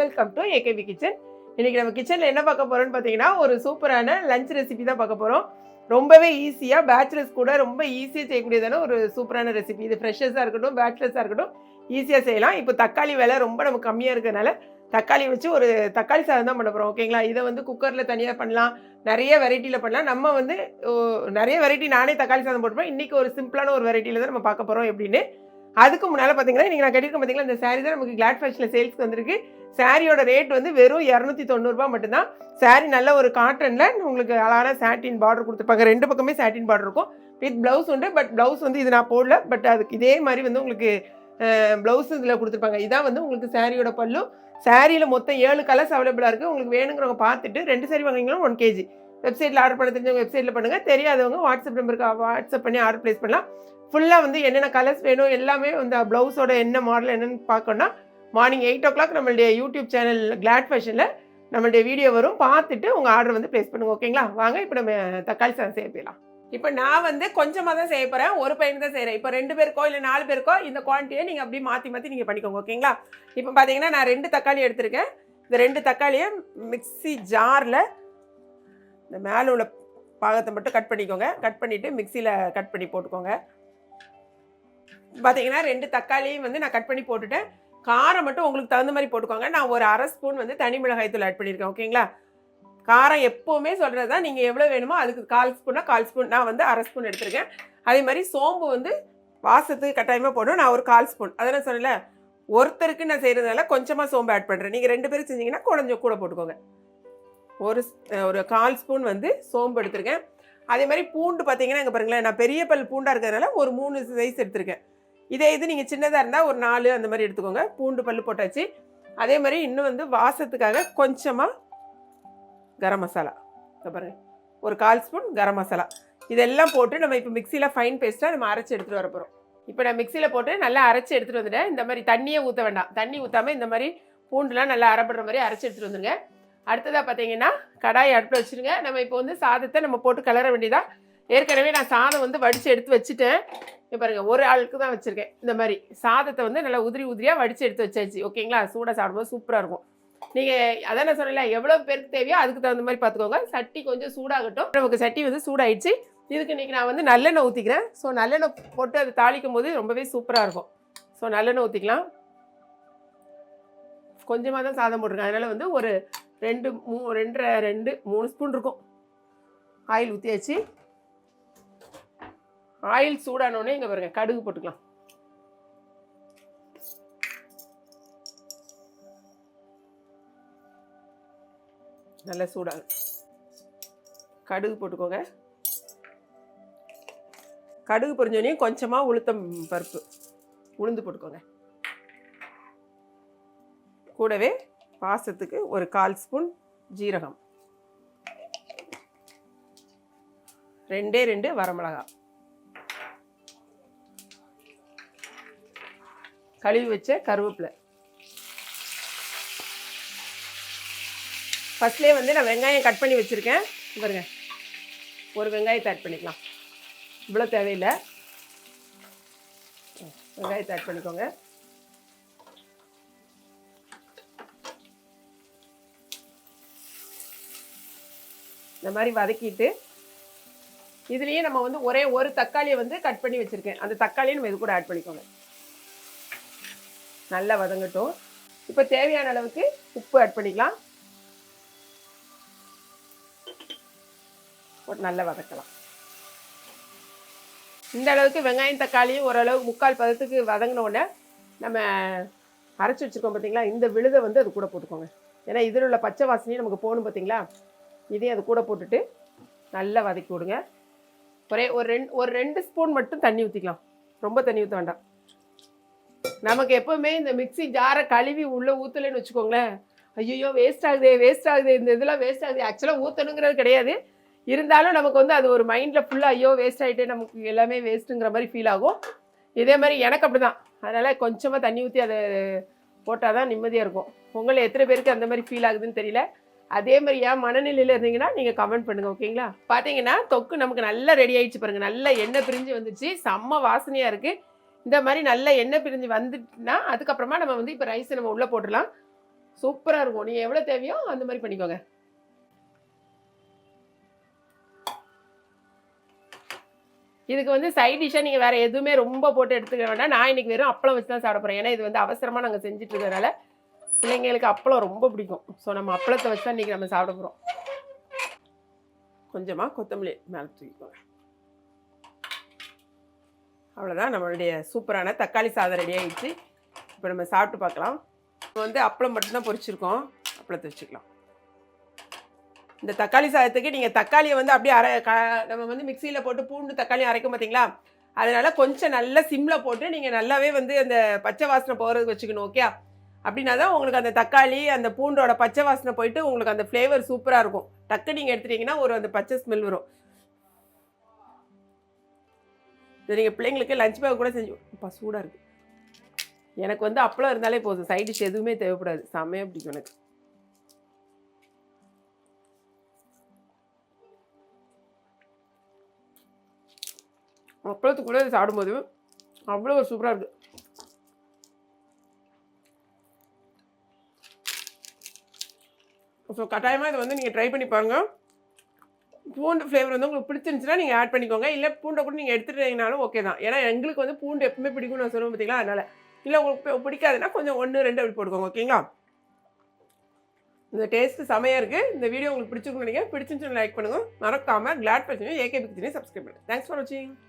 Welcome to AKP kitchen இன்னைக்கு நம்ம கிச்சனில் என்ன பார்க்க போகிறோன்னு பார்த்தீங்கன்னா ஒரு சூப்பரான லஞ்ச் ரெசிபி தான் பார்க்க போகிறோம் ரொம்பவே ஈஸியாக பேச்சுலர்ஸ் கூட ரொம்ப ஈஸியாக செய்யக்கூடியதான ஒரு சூப்பரான ரெசிபி இது ஃப்ரெஷர்ஸாக இருக்கட்டும் பேச்சுலர்ஸாக இருக்கட்டும் ஈஸியாக செய்யலாம். இப்போ தக்காளி விலை ரொம்ப நமக்கு கம்மியாக இருக்கிறதுனால தக்காளி வச்சு ஒரு தக்காளி சாதம் தான் பண்ண போகிறோம் ஓகேங்களா இதை வந்து குக்கரில் தனியாக பண்ணலாம் நிறைய வெரைட்டியில் பண்ணலாம். நம்ம வந்து நிறைய வெரைட்டி நானே தக்காளி சாதம் போட்டுப்போம். இன்றைக்கி ஒரு சிம்பிளான ஒரு வெரைட்டியில் தான் நம்ம பார்க்க போகிறோம் எப்படின்னு. அதுக்கு முன்னால் பார்த்தீங்கன்னா இன்றைக்கி நான் கட்டியிருக்கேன் பார்த்தீங்களா இந்த saree தான் நமக்கு கிளாட் ஃபேஷனில் சேல்ஸ்க்கு வந்திருக்கு. சாரியோட ரேட் வந்து வெறும் இரநூத்தி தொண்ணூறுபா மட்டும்தான். Saree நல்ல ஒரு காட்டனில் உங்களுக்கு அழகான சாட்டின் பார்டர் கொடுத்துருப்பாங்க. ரெண்டு பக்கமே சாட்டின் பார்டர் இருக்கும். வித் ப்ளவுஸ் உண்டு பட் ப்ளவுஸ் வந்து இது நான் போடல. பட் அதுக்கு இதே மாதிரி வந்து உங்களுக்கு ப்ளவுஸ் இதில் கொடுத்துருப்பாங்க. இதான் வந்து உங்களுக்கு சாரியோட பல்லு. சாரியில் மொத்தம் ஏழு கலர்ஸ் அவைலபிளாக இருக்குது உங்களுக்கு வேணுங்கிறவங்க பார்த்துட்டு ரெண்டு சாரி வாங்கிங்கன்னா ஒன் கேஜி வெப்சைட்டில் ஆர்டர் பண்ண தெரிஞ்சவங்க வெப்சைட்டில் பண்ணுங்கள் தெரியாதவங்க வாட்ஸ்அப் நம்பருக்கு வாட்ஸ்அப் பண்ணி ஆர்டர் ப்ளேஸ் பண்ணலாம். ஃபுல்லாக வந்து என்னென்ன கலர்ஸ் வேணும் எல்லாமே இந்த ப்ளவுஸோட என்ன மாடல் என்னென்னு பார்க்கணும்னா மார்னிங் எயிட் ஓ கிளாக் நம்மளுடைய யூடியூப் சேனல் கிளாட் ஃபேஷனில் நம்மளுடைய வீடியோ வரும். பார்த்துட்டு உங்கள் ஆர்டர் வந்து ப்ளேஸ் பண்ணுங்க ஓகேங்களா வாங்க இப்போ நம்ம தக்காளி சாதம் செய்ய போயிடலாம். இப்போ நான் வந்து கொஞ்சமாக தான் செய்ய போகிறேன் ஒரு பையன் தான் செய்கிறேன் இப்போ ரெண்டு பேருக்கோ இல்லை நாலு பேருக்கோ இந்த குவான்டிட்டியை நீங்கள் அப்படியே மாற்றி மாற்றி நீங்கள் பண்ணிக்கோங்க ஓகேங்களா இப்போ பார்த்தீங்கன்னா நான் ரெண்டு தக்காளி எடுத்திருக்கேன். இந்த ரெண்டு தக்காளியை மிக்ஸி ஜாரில் இந்த மேலே உள்ள பாகத்தை மட்டும் கட் பண்ணிக்கோங்க. கட் பண்ணிவிட்டு மிக்சியில் கட் பண்ணி போட்டுக்கோங்க. பார்த்தீங்கன்னா ரெண்டு தக்காளியும் வந்து நான் கட் பண்ணி போட்டுட்டேன். காரம் மட்டும் உங்களுக்கு தகுந்த மாதிரி போட்டுக்கோங்க. நான் ஒரு அரை ஸ்பூன் வந்து தனி மிளகாய் தூள் ஆட் பண்ணியிருக்கேன் ஓகேங்களா காரம் எப்போவுமே சொல்கிறது தான் நீங்கள் எவ்வளோ வேணுமோ அதுக்கு கால் ஸ்பூன்னா கால் ஸ்பூன் நான் வந்து அரை ஸ்பூன் எடுத்திருக்கேன். அதே மாதிரி சோம்பு வந்து வாசத்துக்கு கட்டாயமாக போடணும். நான் ஒரு கால் ஸ்பூன் அதை நான் சொல்லலை ஒருத்தருக்கு நான் செய்கிறதுனால கொஞ்சமாக சோம்பு ஆட் பண்ணுறேன் நீங்கள் ரெண்டு பேரும் செஞ்சீங்கன்னா கொஞ்சம் கூட போட்டுக்கோங்க. ஒரு ஒரு கால் ஸ்பூன் வந்து சோம்பு எடுத்திருக்கேன். அதே மாதிரி பூண்டு பார்த்தீங்கன்னா இங்கே பாருங்களேன் நான் பெரிய பல் பூண்டாக இருக்கிறதுனால ஒரு மூணு சைஸ் எடுத்திருக்கேன். இதே இது நீங்கள் சின்னதாக இருந்தால் ஒரு நாலு அந்த மாதிரி எடுத்துக்கோங்க. பூண்டு பல் போட்டாச்சு. அதே மாதிரி இன்னும் வந்து வாசத்துக்காக கொஞ்சமாக கரம் மசாலா. இங்கே பாருங்க. ஒரு கால் ஸ்பூன் கரம் மசாலா. இதெல்லாம் போட்டு நம்ம இப்போ மிக்சியில் ஃபைன் பேஸ்ட்டாக நம்ம அரைச்சி எடுத்துகிட்டு வர போகிறோம் இப்போ நான் மிக்சியில் போட்டு நல்லா அரைச்சி எடுத்துகிட்டு வந்துட்டேன். இந்த மாதிரி தண்ணியே ஊற்ற வேண்டாம். தண்ணி ஊற்றாமல் இந்த மாதிரி பூண்டுலாம் நல்லா அரைப்படுற மாதிரி அரைச்சி எடுத்துகிட்டு வந்துருங்க. அடுத்ததாக பார்த்தீங்கன்னா கடாயை அடுப்பில் வச்சுருங்க. நம்ம இப்போ வந்து சாதத்தை நம்ம போட்டு கிளற வேண்டியதா ஏற்கனவே நான் சாதம் வந்து வடித்து எடுத்து வச்சுட்டேன். இப்போ பாருங்கள் ஒரு ஆளுக்கு தான் வச்சுருக்கேன். இந்த மாதிரி சாதத்தை வந்து நல்லா உதிரி உதிரியாக வடித்து எடுத்து வச்சாச்சு. ஓகேங்களா? சூடாக சாப்பிடும்போது சூப்பராக இருக்கும். நீங்கள் அதான் நான் சொன்னல எவ்வளோ பேருக்கு தேவையோ அதுக்கு தகுந்த மாதிரி பார்த்துக்கோங்க சட்டி கொஞ்சம் சூடாகட்டும். நமக்கு சட்டி வந்து சூடாயிடுச்சு. இதுக்கு இன்றைக்கி நான் வந்து நல்லெண்ணெய் ஊற்றிக்கிறேன் ஸோ நல்லெண்ணெய் போட்டு அது தாளிக்கும் போது ரொம்பவே சூப்பராக இருக்கும். ஸோ நல்லெண்ணெய் ஊற்றிக்கலாம் கொஞ்சமாக தான் சாதம் போட்டிருக்கேன். அதனால் வந்து ஒரு ரெண்டு மூ ரெண்டரை ரெண்டு மூணு ஸ்பூன் இருக்கும். ஆயில் ஊற்றியாச்சு ஆயில் சூடானோடனே இங்கே பாருங்க கடுகு போட்டுக்கலாம். நல்லா சூடாக. கடுகு போட்டுக்கோங்க. கடுகு பொரிஞ்சோடனே கொஞ்சமாக உளுத்தம் பருப்பு உளுந்து போட்டுக்கோங்க. கூடவே பாசத்துக்கு ஒரு கால் ஸ்பூன் ஜீரகம். ரெண்டே ரெண்டு வரமிளகா. கழுவி வச்ச கருவேப்பிலை. ஃபஸ்ட்லேயே வந்து நான் வெங்காயம் கட் பண்ணி வச்சுருக்கேன். பாருங்க. ஒரு வெங்காயத்தை ஆட் பண்ணிக்கலாம். இவ்வளோ தேவையில்லை. வெங்காயத்தை ஆட் பண்ணிக்கோங்க. இந்த மாதிரி வதக்கிட்டு இதுலேயே நம்ம வந்து ஒரே ஒரு தக்காளியை வந்து கட் பண்ணி வச்சுருக்கேன். அந்த தக்காளியை நம்ம இது கூட ஆட் பண்ணிக்கோங்க. நல்லா வதங்கட்டும். இப்போ தேவையான அளவுக்கு உப்பு ஆட் பண்ணிக்கலாம். நல்லா வதக்கலாம். இந்த அளவுக்கு வெங்காயம் தக்காளியும் ஓரளவு முக்கால் பதத்துக்கு வதங்கினோடனே நம்ம அரைச்சி வச்சுருக்கோம் பார்த்தீங்களா இந்த விழுதை வந்து அது கூட போட்டுக்கோங்க. ஏன்னா இதில் உள்ள பச்சை வாசனையும் நமக்கு போகணும் பார்த்தீங்களா இதையும் அது கூட போட்டுட்டு நல்லா வதக்கி விடுங்க. ஒரே ஒரு ரெண்டு ஒரு ரெண்டு ஸ்பூன் மட்டும் தண்ணி ஊற்றிக்கலாம் ரொம்ப தண்ணி ஊற்ற வேண்டாம். நமக்கு எப்போவுமே இந்த மிக்சி ஜாரை கழுவி உள்ளே ஊற்றலைன்னு வச்சுக்கோங்களேன். ஐயோ வேஸ்ட் ஆகுதே வேஸ்ட் ஆகுது இந்த இதெல்லாம் வேஸ்ட் ஆகுது. ஆக்சுவலாக ஊற்றணுங்கிறது கிடையாது. இருந்தாலும் நமக்கு வந்து அது ஒரு மைண்டில் ஃபுல்லாக ஐயோ வேஸ்ட் ஆகிட்டே நமக்கு எல்லாமே வேஸ்ட்டுங்கிற மாதிரி ஃபீல் ஆகும். இதே மாதிரி எனக்கு அப்படி தான் அதனால் கொஞ்சமாக தண்ணி ஊற்றி அதை போட்டால் தான் நிம்மதியாக இருக்கும். உங்களை எத்தனை பேருக்கு அந்த மாதிரி ஃபீல் ஆகுதுன்னு தெரியல. அதே மாதிரி ஏன் மனநிலையில் இருந்தீங்கன்னா நீங்கள் கமெண்ட் பண்ணுங்கள் ஓகேங்களா பார்த்தீங்கன்னா தொக்கு நமக்கு நல்லா ரெடி ஆயிடுச்சு பாருங்கள் நல்ல எண்ணெய் பிரிஞ்சு வந்துச்சு. செம்ம வாசனையாக இருக்குது இந்த மாதிரி நல்ல எண்ணெய் பிரிஞ்சு வந்துட்டுனா அதுக்கப்புறமா நம்ம வந்து இப்போ ரைஸை நம்ம உள்ளே போட்டுடலாம். சூப்பராக இருக்கும். நீங்கள் எவ்வளோ தேவையோ அந்த மாதிரி பண்ணிக்கோங்க. இதுக்கு வந்து சைட் டிஷ்ஷாக நீங்கள் வேறு எதுவுமே ரொம்ப போட்டு எடுத்துக்க வேண்டாம். நான் இன்னைக்கு வெறும் அப்பளம் வச்சு தான் சாப்பிட போகிறேன் ஏன்னா இது வந்து அவசரமாக நாங்கள் செஞ்சுட்டு இருக்கிறதுனால பிள்ளைங்களுக்கு அப்பளம் ரொம்ப பிடிக்கும். ஸோ நம்ம அப்பளத்தை வச்சு தான் இன்றைக்கி நம்ம சாப்பிட போகிறோம் கொஞ்சமாக கொத்தமல்லி மேலே தூக்கிக்கோங்க. அவ்வளோதான் நம்மளுடைய சூப்பரான தக்காளி சாதம் ரெடி ஆகிடுச்சு இப்போ நம்ம சாப்பிட்டு பார்க்கலாம். இப்போ வந்து அப்பளம் மட்டும்தான் பொரிச்சிருக்கோம். அப்பளத்தை வச்சுக்கலாம். இந்த தக்காளி சாதத்துக்கு நீங்கள் தக்காளியை வந்து அப்படியே அரை க நம்ம வந்து மிக்சியில் போட்டு பூண்டு தக்காளி அரைக்கும் பார்த்தீங்களா அதனால கொஞ்சம் நல்லா சிம்மில் போட்டு நீங்கள் நல்லாவே வந்து அந்த பச்சை வாசனை போகிறதுக்கு வச்சுக்கணும் ஓகே அப்படின்னா தான் உங்களுக்கு அந்த தக்காளி அந்த பூண்டோட பச்சை வாசனை போயிட்டு உங்களுக்கு அந்த ஃப்ளேவர் சூப்பராக இருக்கும். டக்கு நீங்கள் எடுத்துட்டீங்கன்னா ஒரு அந்த பச்சை ஸ்மெல் வரும். இது நீங்கள் பிள்ளைங்களுக்கு லஞ்ச் பேக் கூட செஞ்சு இப்போ சூடாக இருக்குது எனக்கு வந்து அப்பளம் இருந்தாலே போதும். சைட் டிஷ் எதுவுமே தேவைப்படாது. செம்மையாக பிடிக்கும் எனக்கு. அப்பளத்து கூட சாப்பிடும்போது அவ்வளோ ஒரு சூப்பராக இருக்குது ஸோ கட்டாயமாக இதை வந்து நீங்கள் ட்ரை பண்ணி பாருங்கள் பூண்டு ஃப்ளேவர் வந்து உங்களுக்கு பிடிச்சிருந்துச்சுன்னா நீங்கள் ஆட் பண்ணிக்கோங்க. இல்லை பூண்டை கூட நீங்கள் எடுத்துட்டீங்கனாலும் ஓகே தான். ஏன்னா எங்களுக்கு வந்து பூண்டு எப்பவுமே பிடிக்கும் நான் சொல்லுவேன் பார்த்தீங்களா அதனால். இல்லை உங்களுக்கு பிடிக்காதுன்னா கொஞ்சம் ஒன்று ரெண்டு அப்படி போட்டுக்கோங்க ஓகேங்களா இந்த டேஸ்ட்டு செமையாக இருக்குது இந்த வீடியோ உங்களுக்கு பிடிச்சிருக்குன்னு நினைக்கிறேன். பிடிச்சிருந்துச்சுன்னு லைக் பண்ணுங்கள் மறக்காமல் கிளாட் பிரச்சனை ஏகே பிக்சனே சப்ஸ்கிரைப் பண்ணுங்கள் தேங்க்ஸ் ஃபார் வாட்சிங்